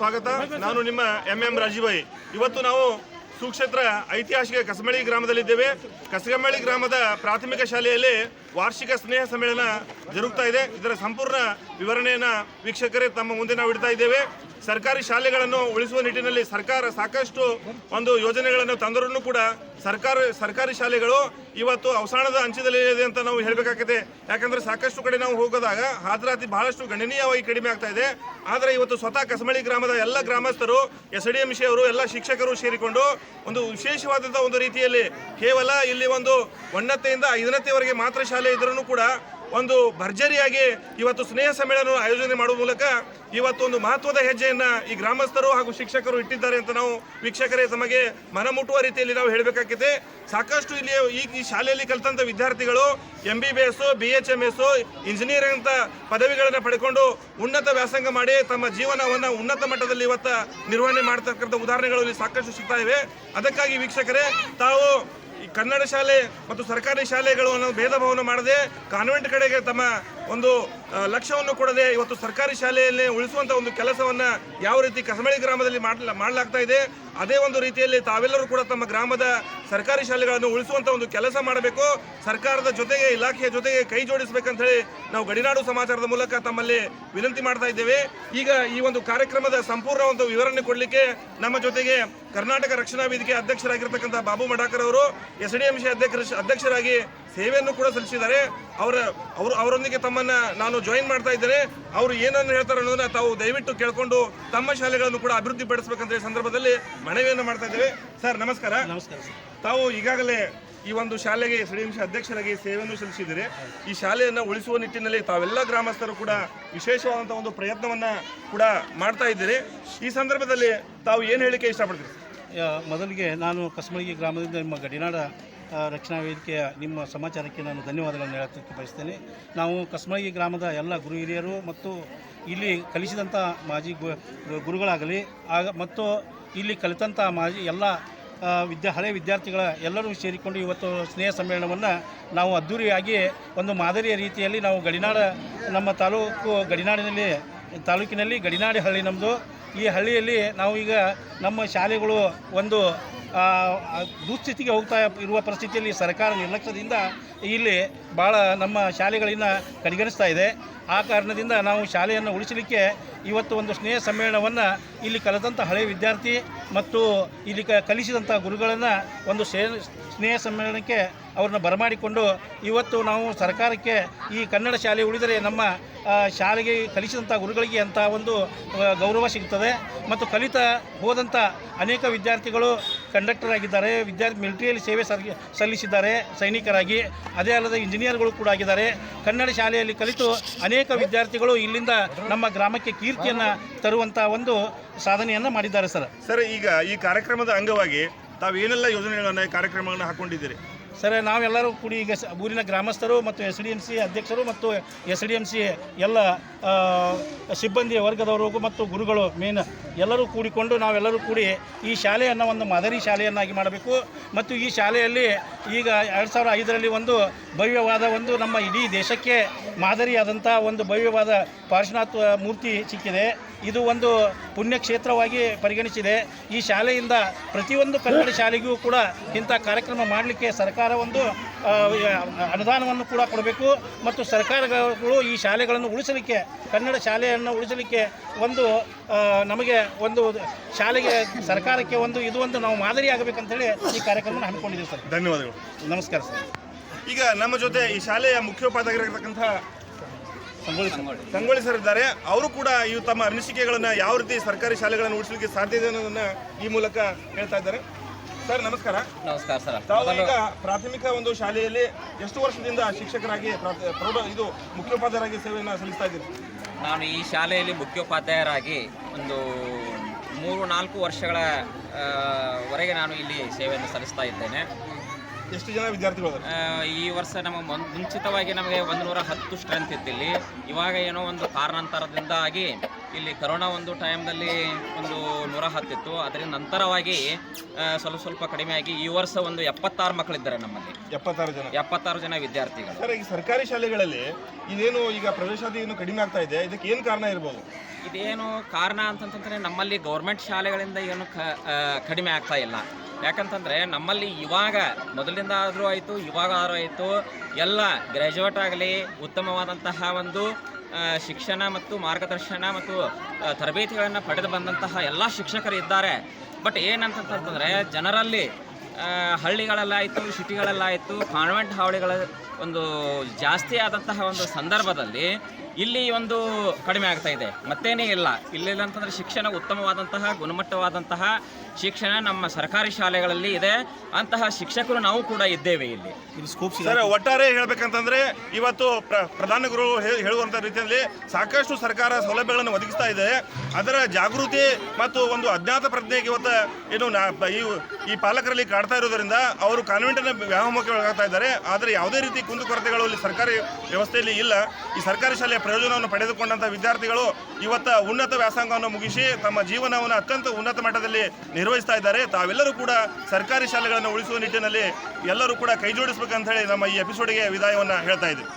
ಸ್ವಾಗತ. ನಾನು ನಿಮ್ಮ ಎಂ ಎಂ ರಾಜೀವೈ ಇವತ್ತು ನಾವು ಸುಕ್ಷೇತ್ರ ಐತಿಹಾಸಿಕ ಕಸಮಳಿ ಗ್ರಾಮದಲ್ಲಿದ್ದೇವೆ. ಕಸಗಮಳಿ ಗ್ರಾಮದ ಪ್ರಾಥಮಿಕ ಶಾಲೆಯಲ್ಲಿ ವಾರ್ಷಿಕ ಸ್ನೇಹ ಸಮ್ಮೇಳನ ಜರುಗ್ತಾ ಇದೆ. ಇದರ ಸಂಪೂರ್ಣ ವಿವರಣೆಯನ್ನು ವೀಕ್ಷಕರೇ ತಮ್ಮ ಮುಂದೆ ನಾವು ಇಡ್ತಾ ಇದ್ದೇವೆ. ಸರ್ಕಾರಿ ಶಾಲೆಗಳನ್ನು ಉಳಿಸುವ ನಿಟ್ಟಿನಲ್ಲಿ ಸರ್ಕಾರ ಸಾಕಷ್ಟು ಒಂದು ಯೋಜನೆಗಳನ್ನು ತಂದರೂ ಕೂಡ ಸರ್ಕಾರ, ಸರ್ಕಾರಿ ಶಾಲೆಗಳು ಇವತ್ತು ಅವಸಾನದ ಅಂಚದಲ್ಲಿ ಇದೆ ಅಂತ ನಾವು ಹೇಳಬೇಕಾಗಿದೆ ಯಾಕಂದರೆ ಸಾಕಷ್ಟು ಕಡೆ ನಾವು ಹೋಗೋದಾಗ ಹಾಜರಾತಿ ಬಹಳಷ್ಟು ಗಣನೀಯವಾಗಿ ಕಡಿಮೆ ಆಗ್ತಾ ಇದೆ. ಆದರೆ ಇವತ್ತು ಸ್ವತಃ ಕಸಮಳಿ ಗ್ರಾಮದ ಎಲ್ಲ ಗ್ರಾಮಸ್ಥರು, ಎಸ್ ಡಿ ಎಂ ಅವರು, ಎಲ್ಲ ಶಿಕ್ಷಕರು ಸೇರಿಕೊಂಡು ಒಂದು ವಿಶೇಷವಾದಂಥ ಒಂದು ರೀತಿಯಲ್ಲಿ ಕೇವಲ ಇಲ್ಲಿ ಒಂದು ಒಂದತ್ತೆಯಿಂದ ಐದನತೆಯವರೆಗೆ ಮಾತ್ರ ಶಾಲೆ ಇದ್ರೂ ಕೂಡ ಒಂದು ಭರ್ಜರಿಯಾಗಿ ಇವತ್ತು ಸ್ನೇಹ ಸಮ್ಮೇಳನ ಆಯೋಜನೆ ಮಾಡುವ ಮೂಲಕ ಇವತ್ತು ಒಂದು ಮಹತ್ವದ ಹೆಜ್ಜೆಯನ್ನು ಈ ಗ್ರಾಮಸ್ಥರು ಹಾಗೂ ಶಿಕ್ಷಕರು ಇಟ್ಟಿದ್ದಾರೆ ಅಂತ ನಾವು ವೀಕ್ಷಕರೇ ತಮಗೆ ಮನಮುಟ್ಟುವ ರೀತಿಯಲ್ಲಿ ನಾವು ಹೇಳಬೇಕಾಗಿದೆ. ಸಾಕಷ್ಟು ಇಲ್ಲಿ ಈ ಶಾಲೆಯಲ್ಲಿ ಕಲಿತಂಥ ವಿದ್ಯಾರ್ಥಿಗಳು M B B S B H M S engineering ಅಂತ ಪದವಿಗಳನ್ನು ಪಡ್ಕೊಂಡು ಉನ್ನತ ವ್ಯಾಸಂಗ ಮಾಡಿ ತಮ್ಮ ಜೀವನವನ್ನು ಉನ್ನತ ಮಟ್ಟದಲ್ಲಿ ಇವತ್ತ ನಿರ್ವಹಣೆ ಮಾಡ್ತಕ್ಕಂಥ ಉದಾಹರಣೆಗಳು ಇಲ್ಲಿ ಸಾಕಷ್ಟು ಸಿಗ್ತಾ ಇವೆ. ಅದಕ್ಕಾಗಿ ವೀಕ್ಷಕರೇ, ತಾವು ಕನ್ನಡ ಶಾಲೆ ಮತ್ತು ಸರ್ಕಾರಿ ಶಾಲೆಗಳು ಅನ್ನೋ ಭೇದ ಭಾವನೆ ಮಾಡದೆ ಕಾನ್ವೆಂಟ್ ಕಡೆಗೆ ತಮ್ಮ ಒಂದು ಲಕ್ಷ್ಯವನ್ನು ಕೊಡದೆ ಇವತ್ತು ಸರ್ಕಾರಿ ಶಾಲೆಯಲ್ಲಿ ಉಳಿಸುವಂತ ಒಂದು ಕೆಲಸವನ್ನ ಯಾವ ರೀತಿ ಕಸಮಳಿ ಗ್ರಾಮದಲ್ಲಿ ಮಾಡ್ಲ ಮಾಡಲಾಗ್ತಾ ಇದೆ, ಅದೇ ಒಂದು ರೀತಿಯಲ್ಲಿ ತಾವೆಲ್ಲರೂ ಕೂಡ ತಮ್ಮ ಗ್ರಾಮದ ಸರ್ಕಾರಿ ಶಾಲೆಗಳನ್ನು ಉಳಿಸುವಂತ ಒಂದು ಕೆಲಸ ಮಾಡಬೇಕು. ಸರ್ಕಾರದ ಜೊತೆಗೆ, ಇಲಾಖೆಯ ಜೊತೆಗೆ ಕೈ ಜೋಡಿಸಬೇಕಂತ ಹೇಳಿ ನಾವು ಗಡಿನಾಡು ಸಮಾಚಾರದ ಮೂಲಕ ತಮ್ಮಲ್ಲಿ ವಿನಂತಿ ಮಾಡ್ತಾ ಇದ್ದೇವೆ. ಈಗ ಈ ಒಂದು ಕಾರ್ಯಕ್ರಮದ ಸಂಪೂರ್ಣ ಒಂದು ವಿವರಣೆ ಕೊಡಲಿಕ್ಕೆ ನಮ್ಮ ಜೊತೆಗೆ ಕರ್ನಾಟಕ ರಕ್ಷಣಾ ವೇದಿಕೆ ಅಧ್ಯಕ್ಷರಾಗಿರ್ತಕ್ಕಂಥ ಬಾಬು ಮಡಾಕರ್ ಅವರು ಎಸ್ ಡಿ ಎಂ ಸಿ ಅಧ್ಯಕ್ಷ ಅಧ್ಯಕ್ಷರಾಗಿ ಸೇವೆಯನ್ನು ಕೂಡ ಸಲ್ಲಿಸಿದ್ದಾರೆ. ಅವರ, ಅವರು, ಅವರೊಂದಿಗೆ ತಮ್ಮನ್ನ ನಾನು ಜಾಯಿನ್ ಮಾಡ್ತಾ ಇದ್ದಾರೆ ಅವರು ಏನನ್ನು ಹೇಳ್ತಾರೆ ಅನ್ನೋದನ್ನ ತಾವು ದಯವಿಟ್ಟು ಕೇಳ್ಕೊಂಡು ತಮ್ಮ ಶಾಲೆಗಳನ್ನು ಕೂಡ ಅಭಿವೃದ್ಧಿ ಪಡಿಸಬೇಕಂತ ಈ ಸಂದರ್ಭದಲ್ಲಿ ಮನವಿಯನ್ನು ಮಾಡ್ತಾ ಇದ್ದೇವೆ. ಸರ್ ನಮಸ್ಕಾರ. ನಮಸ್ಕಾರ ತಾವು ಈಗಾಗಲೇ ಈ ಒಂದು ಶಾಲೆಗೆ ಸಡಿಲಿಂಶ ಸಿ ಅಧ್ಯಕ್ಷರಾಗಿ ಸೇವೆಯನ್ನು ಸಲ್ಲಿಸಿದ್ದೀರಿ. ಈ ಶಾಲೆಯನ್ನು ಉಳಿಸುವ ನಿಟ್ಟಿನಲ್ಲಿ ತಾವೆಲ್ಲ ಗ್ರಾಮಸ್ಥರು ಕೂಡ ವಿಶೇಷವಾದಂಥ ಒಂದು ಪ್ರಯತ್ನವನ್ನ ಕೂಡ ಮಾಡ್ತಾ ಇದ್ದೀರಿ. ಈ ಸಂದರ್ಭದಲ್ಲಿ ತಾವು ಏನು ಹೇಳಿಕೆ ಇಷ್ಟಪಡ್ತೀರಿ? ಮೊದಲಿಗೆ ನಾನು ಕಸಮಳಗಿ ಗ್ರಾಮದಿಂದ ನಿಮ್ಮ ಗಡಿನಾಡ ರಕ್ಷಣಾ ವೇದಿಕೆಯ ನಿಮ್ಮ ಸಮಾಚಾರಕ್ಕೆ ನಾನು ಧನ್ಯವಾದಗಳನ್ನು ಹೇಳೋದಕ್ಕೆ ಬಯಸ್ತೇನೆ. ನಾವು ಕಸಮಳಗಿ ಗ್ರಾಮದ ಎಲ್ಲ ಗುರು ಹಿರಿಯರು ಮತ್ತು ಇಲ್ಲಿ ಕಲಿಸಿದಂಥ ಮಾಜಿ ಗುರುಗಳಾಗಲಿ, ಆಗ ಮತ್ತು ಇಲ್ಲಿ ಕಲಿತಂಥ ಮಾಜಿ ಎಲ್ಲ ವಿದ್ಯಾ, ಹಳೆ ವಿದ್ಯಾರ್ಥಿಗಳ ಎಲ್ಲರೂ ಸೇರಿಕೊಂಡು ಇವತ್ತು ಸ್ನೇಹ ಸಮ್ಮೇಳನವನ್ನು ನಾವು ಅದ್ಧೂರಿಯಾಗಿ ಒಂದು ಮಾದರಿಯ ರೀತಿಯಲ್ಲಿ ನಾವು ಗಡಿನಾಡ, ನಮ್ಮ ತಾಲೂಕು ಗಡಿನಾಡಿನಲ್ಲಿ, ತಾಲೂಕಿನಲ್ಲಿ ಗಡಿನಾಡಿ ಹಳ್ಳಿ ನಮ್ಮದು ಈ ಹಳ್ಳಿಯಲ್ಲಿ ನಾವು ಈಗ ನಮ್ಮ ಶಾಲೆಗಳು ಒಂದು ದುಸ್ಥಿತಿಗೆ ಹೋಗ್ತಾ ಇರುವ ಪರಿಸ್ಥಿತಿಯಲ್ಲಿ ಸರ್ಕಾರ ನಿರ್ಲಕ್ಷ್ಯದಿಂದ ಇಲ್ಲಿ ಭಾಳ ನಮ್ಮ ಶಾಲೆಗಳನ್ನು ಕಡೆಗಣಿಸ್ತಾ ಇದೆ. ಆ ಕಾರಣದಿಂದ ನಾವು ಶಾಲೆಯನ್ನು ಉಳಿಸಲಿಕ್ಕೆ ಇವತ್ತು ಒಂದು ಸ್ನೇಹ ಸಮ್ಮೇಳನವನ್ನು ಇಲ್ಲಿ ಕಲಿತಂಥ ಹಳೆಯ ವಿದ್ಯಾರ್ಥಿ ಮತ್ತು ಇಲ್ಲಿ ಕ ಕಲಿಸಿದಂಥ ಗುರುಗಳನ್ನು ಒಂದು ಸ್ನೇಹ ಸಮ್ಮೇಳನಕ್ಕೆ ಅವ್ರನ್ನ ಬರಮಾಡಿಕೊಂಡು ಇವತ್ತು ನಾವು ಸರ್ಕಾರಕ್ಕೆ ಈ ಕನ್ನಡ ಶಾಲೆ ಉಳಿದರೆ ನಮ್ಮ ಶಾಲೆಗೆ ಕಲಿಸಿದಂಥ ಗುರುಗಳಿಗೆ ಅಂತ ಒಂದು ಗೌರವ ಸಿಗ್ತದೆ. ಮತ್ತು ಕಲಿತ ಹೋದಂಥ ಅನೇಕ ವಿದ್ಯಾರ್ಥಿಗಳು ಕಂಡಕ್ಟರ್ ಆಗಿದ್ದಾರೆ, ವಿದ್ಯಾರ್ಥಿ ಮಿಲಿಟರಿಯಲ್ಲಿ ಸೇವೆ ಸಲ್ಲಿಸಿದ್ದಾರೆ, ಸೈನಿಕರಾಗಿ. ಅದೇ ಅಲ್ಲದೆ ಇಂಜಿನಿಯರ್ಗಳು ಕೂಡ ಆಗಿದ್ದಾರೆ. ಕನ್ನಡ ಶಾಲೆಯಲ್ಲಿ ಕಲಿತು ಅನೇಕ ವಿದ್ಯಾರ್ಥಿಗಳು ಇಲ್ಲಿಂದ ನಮ್ಮ ಗ್ರಾಮಕ್ಕೆ ಕೀರ್ತಿಯನ್ನು ತರುವಂಥ ಒಂದು ಸಾಧನೆಯನ್ನು ಮಾಡಿದ್ದಾರೆ ಸರ್. ಸರ್, ಈಗ ಈ ಕಾರ್ಯಕ್ರಮದ ಅಂಗವಾಗಿ ತಾವು ಏನೆಲ್ಲ ಯೋಜನೆಗಳನ್ನು, ಕಾರ್ಯಕ್ರಮಗಳನ್ನು ಹಾಕೊಂಡಿದ್ದೀರಿ? ಸರ್, ನಾವೆಲ್ಲರೂ ಕೂಡಿ ಈಗ ಊರಿನ ಗ್ರಾಮಸ್ಥರು ಮತ್ತು ಎಸ್ ಡಿ ಎಂ ಸಿ ಅಧ್ಯಕ್ಷರು ಮತ್ತು ಎಸ್ ಡಿ ಎಂ ಸಿ ಎಲ್ಲ ಸಿಬ್ಬಂದಿ ವರ್ಗದವರು ಮತ್ತು ಗುರುಗಳು ಮೇನ್ ಎಲ್ಲರೂ ಕೂಡಿಕೊಂಡು ನಾವೆಲ್ಲರೂ ಕೂಡಿ ಈ ಶಾಲೆಯನ್ನು ಒಂದು ಮಾದರಿ ಶಾಲೆಯನ್ನಾಗಿ ಮಾಡಬೇಕು. ಮತ್ತು ಈ ಶಾಲೆಯಲ್ಲಿ ಈಗ ಎರಡು ಸಾವಿರ ಐದರಲ್ಲಿ ಒಂದು ಭವ್ಯವಾದ ಒಂದು ನಮ್ಮ ಇಡೀ ದೇಶಕ್ಕೆ ಮಾದರಿಯಾದಂಥ ಒಂದು ಭವ್ಯವಾದ ಪಾರ್ಶ್ವನಾಥ ಮೂರ್ತಿ ಸಿಕ್ಕಿದೆ. ಇದು ಒಂದು ಪುಣ್ಯಕ್ಷೇತ್ರವಾಗಿ ಪರಿಗಣಿಸಿದೆ. ಈ ಶಾಲೆಯಿಂದ ಪ್ರತಿಯೊಂದು ಕನ್ನಡ ಶಾಲೆಗೂ ಕೂಡ ಇಂಥ ಕಾರ್ಯಕ್ರಮ ಮಾಡಲಿಕ್ಕೆ ಸರ್ಕಾರ ಒಂದು ಅನುದಾನವನ್ನು ಕೂಡ ಕೊಡಬೇಕು ಮತ್ತು ಸರ್ಕಾರಗಳು ಈ ಶಾಲೆಗಳನ್ನು ಉಳಿಸಲಿಕ್ಕೆ ಕನ್ನಡ ಶಾಲೆಯನ್ನು ಉಳಿಸಲಿಕ್ಕೆ ಒಂದು ನಮಗೆ ಒಂದು ಶಾಲೆಗೆ ಸರ್ಕಾರಕ್ಕೆ ಒಂದು ಇದು ಒಂದು ನಾವು ಮಾದರಿ ಆಗಬೇಕಂತೇಳಿ ಈ ಕಾರ್ಯಕ್ರಮವನ್ನು ಹಮ್ಮಿಕೊಂಡಿದ್ದೀವಿ ಸರ್. ಧನ್ಯವಾದಗಳು. ನಮಸ್ಕಾರ ಸರ್. ಈಗ ನಮ್ಮ ಜೊತೆ ಈ ಶಾಲೆಯ ಮುಖ್ಯೋಪಾಧ್ಯಾಯರಾಗಿರ್ತಕ್ಕಂಥ ಸಂಗೊಳ್ಳಿ ಸಂಗೊಳ್ಳಿ ಸರ್ ಇದ್ದಾರೆ. ಅವರು ಕೂಡ ಇವು ತಮ್ಮ ಅನಿಸಿಕೆಗಳನ್ನು ಯಾವ ರೀತಿ ಸರ್ಕಾರಿ ಶಾಲೆಗಳನ್ನು ಉಳಿಸಲಿಕ್ಕೆ ಸಾಧ್ಯ ಇದೆ ಅನ್ನೋದನ್ನ ಈ ಮೂಲಕ ಹೇಳ್ತಾ ಇದ್ದಾರೆ. ಸರ್ ನಮಸ್ಕಾರ. ನಮಸ್ಕಾರ ಸರ್. ತಾವು ಈಗ ಪ್ರಾಥಮಿಕ ಒಂದು ಶಾಲೆಯಲ್ಲಿ ಎಷ್ಟು ವರ್ಷದಿಂದ ಶಿಕ್ಷಕರಾಗಿ ಪ್ರಾಥ- ಪ್ರೌಢ ಇದು ಮುಖ್ಯೋಪಾಧ್ಯಾಯರಾಗಿ ಸೇವೆಯನ್ನು ಸಲ್ಲಿಸ್ತಾ ಇದ್ದೀರಿ? ನಾನು ಈ ಶಾಲೆಯಲ್ಲಿ ಮುಖ್ಯೋಪಾಧ್ಯಾಯರಾಗಿ ಒಂದು ಮೂರು ನಾಲ್ಕು ವರ್ಷಗಳ ಆ, ವರೆಗೆ ನಾನು ಇಲ್ಲಿ ಸೇವೆಯನ್ನು ಸಲ್ಲಿಸ್ತಾ ಇದ್ದೇನೆ. ಎಷ್ಟು ಜನ ವಿದ್ಯಾರ್ಥಿಗಳು ಇದ್ದಾರೆ? ಆ, ಈ ವರ್ಷ ನಮಗೆ ಮುನ್- ಮುಂಚಿತವಾಗಿ ನಮಗೆ ಒಂದು ನೂರ ಹತ್ತು ಸ್ಟ್ರೆಂತ್ ಇತ್ತು ಇಲ್ಲಿ ಇವಾಗ ಏನೋ ಒಂದು ಕಾರಣಾಂತರದಿಂದಾಗಿ ಇಲ್ಲಿ ಕರೋನಾ ಒಂದು ಟೈಮ್ದಲ್ಲಿ ಒಂದು ನೂರ ಹತ್ತಿತ್ತು. ಅದರ ನಂತರವಾಗಿ ಸ್ವಲ್ಪ ಸ್ವಲ್ಪ ಸ್ವಲ್ಪ ಕಡಿಮೆಯಾಗಿ ಈ ವರ್ಷ ಒಂದು ಎಪ್ಪತ್ತಾರು ಮಕ್ಕಳಿದ್ದಾರೆ ನಮ್ಮಲ್ಲಿ. ಎಪ್ಪತ್ತಾರು ಜನ. ಎಪ್ಪತ್ತಾರು ಜನ ವಿದ್ಯಾರ್ಥಿಗಳು. ಸರ್ ಈ ಸರ್ಕಾರಿ ಶಾಲೆಗಳಲ್ಲಿ ಇದೇನು ಈಗ ಪ್ರವೇಶಾತಿ ಏನು ಕಡಿಮೆ ಆಗ್ತಾ ಇದೆ? ಇದಕ್ಕೆ ಏನು ಕಾರಣ ಇರ್ಬೋದು? ಇದೇನು ಕಾರಣ ಅಂತಂತಂದ್ರೆ ನಮ್ಮಲ್ಲಿ ಗೌರ್ಮೆಂಟ್ ಶಾಲೆಗಳಿಂದ ಏನು ಕಡಿಮೆ ಆಗ್ತಾ ಇಲ್ಲ. ಯಾಕಂತಂದ್ರೆ ನಮ್ಮಲ್ಲಿ ಇವಾಗ ಮೊದಲಿಂದ ಆದರೂ ಆಯಿತು ಇವಾಗ ಆದರೂ ಆಯಿತು ಎಲ್ಲ ಗ್ರ್ಯಾಜುಯೇಟ್ ಆಗಲಿ ಉತ್ತಮವಾದಂತಹ ಒಂದು ಶಿಕ್ಷಣ ಮತ್ತು ಮಾರ್ಗದರ್ಶನ ಮತ್ತು ತರಬೇತಿಗಳನ್ನು ಪಡೆದು ಬಂದಂತಹ ಎಲ್ಲ ಶಿಕ್ಷಕರು ಇದ್ದಾರೆ. ಬಟ್ ಏನಂತಂತಂದರೆ, ಜನರಲ್ಲಿ ಹಳ್ಳಿಗಳಲ್ಲಾಯಿತು ಸಿಟಿಗಳಲ್ಲಾಯಿತು ಕಾನ್ವೆಂಟ್ ಹಾವಳಿಗಳ ಒಂದು ಜಾಸ್ತಿ ಆದಂತಹ ಒಂದು ಸಂದರ್ಭದಲ್ಲಿ ಇಲ್ಲಿ ಒಂದು ಕಡಿಮೆ ಆಗ್ತಾ ಇದೆ. ಮತ್ತೇನೇ ಇಲ್ಲ. ಇಲ್ಲಿ ಅಂತಂದರೆ ಶಿಕ್ಷಣ ಉತ್ತಮವಾದಂತಹ ಗುಣಮಟ್ಟವಾದಂತಹ ಶಿಕ್ಷಣ ನಮ್ಮ ಸರ್ಕಾರಿ ಶಾಲೆಗಳಲ್ಲಿ ಇದೆ. ಅಂತಹ ಶಿಕ್ಷಕರು ನಾವು ಕೂಡ ಇದ್ದೇವೆ ಇಲ್ಲಿ. ಸರ್ ಒಟ್ಟಾರೆ ಹೇಳಬೇಕಂತಂದ್ರೆ ಇವತ್ತು ಪ್ರ- ಪ್ರಧಾನ ಗುರು ಹೇಳುವಂಥ ಹೇಳುವಂತ ರೀತಿಯಲ್ಲಿ ಸಾಕಷ್ಟು ಸರ್ಕಾರ ಸೌಲಭ್ಯಗಳನ್ನು ಒದಗಿಸ್ತಾ ಇದೆ. ಅದರ ಜಾಗೃತಿ ಮತ್ತು ಒಂದು ಅಜ್ಞಾತ ಪ್ರಜ್ಞೆಗೆ ಇವತ್ತು ಏನು ಈ ಈ ಪಾಲಕರಲ್ಲಿ ಕಾಡ್ತಾ ಇರೋದರಿಂದ ಅವರು ಕಾನ್ವೆಂಟಿನ ವ್ಯಾಮೋಹಕ್ಕೆ ಇದ್ದಾರೆ. ಆದರೆ ಯಾವುದೇ ರೀತಿ ಕುಂದುಕೊರತೆಗಳು ಇಲ್ಲಿ ಸರ್ಕಾರಿ ವ್ಯವಸ್ಥೆಯಲ್ಲಿ ಇಲ್ಲ. ಈ ಸರ್ಕಾರಿ ಶಾಲೆಯ ಪ್ರಯೋಜನವನ್ನು ಪಡೆದುಕೊಂಡಂಥ ವಿದ್ಯಾರ್ಥಿಗಳು ಇವತ್ತ ಉನ್ನತ ವ್ಯಾಸಂಗವನ್ನು ಮುಗಿಸಿ ತಮ್ಮ ಜೀವನವನ್ನು ಅತ್ಯಂತ ಉನ್ನತ ಮಟ್ಟದಲ್ಲಿ ನಿರ್ವಹಿಸ್ತಾ ಇದ್ದಾರೆ. ತಾವೆಲ್ಲರೂ ಕೂಡ ಸರ್ಕಾರಿ ಶಾಲೆಗಳನ್ನು ಉಳಿಸುವ ನಿಟ್ಟಿನಲ್ಲಿ ಎಲ್ಲರೂ ಕೂಡ ಕೈ ಜೋಡಿಸಬೇಕಂತ ಹೇಳಿ ನಮ್ಮ ಈ ಎಪಿಸೋಡ್ಗೆ ವಿದಾಯವನ್ನು ಹೇಳ್ತಾ ಇದ್ದೀವಿ